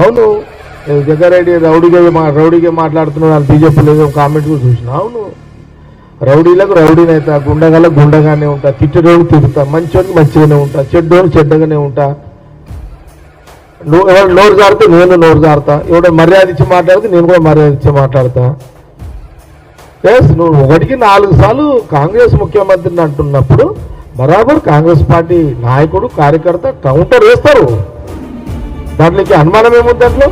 అవును. జగ్గారెడ్డి రౌడీగా మా రౌడీగా మాట్లాడుతున్నాడు అని బీజేపీలో ఏదో కామెంట్ కూడా చూసిన. అవును. రౌడీలకు రౌడీనైతా గుండగాలకు గుండగానే ఉంటా. తిట్టేటోడు తిరుగుతా మంచోడికి మంచిగానే ఉంటా. చెడ్డోడు చెడ్డగానే ఉంటా. నువ్వు ఎవరు నోరు జారితే నేను నోరు జారుతా. ఎవడో మర్యాద ఇచ్చి మాట్లాడితే నేను కూడా మర్యాద ఇచ్చి మాట్లాడతా. ఎస్ నువ్వు ఒకటికి నాలుగు సార్లు కాంగ్రెస్ ముఖ్యమంత్రిని అంటున్నప్పుడు బరాబర్ కాంగ్రెస్ పార్టీ నాయకుడు కార్యకర్త కౌంటర్ వేస్తారు. దాంట్లోకి అనుమానం ఏముంది దాంట్లో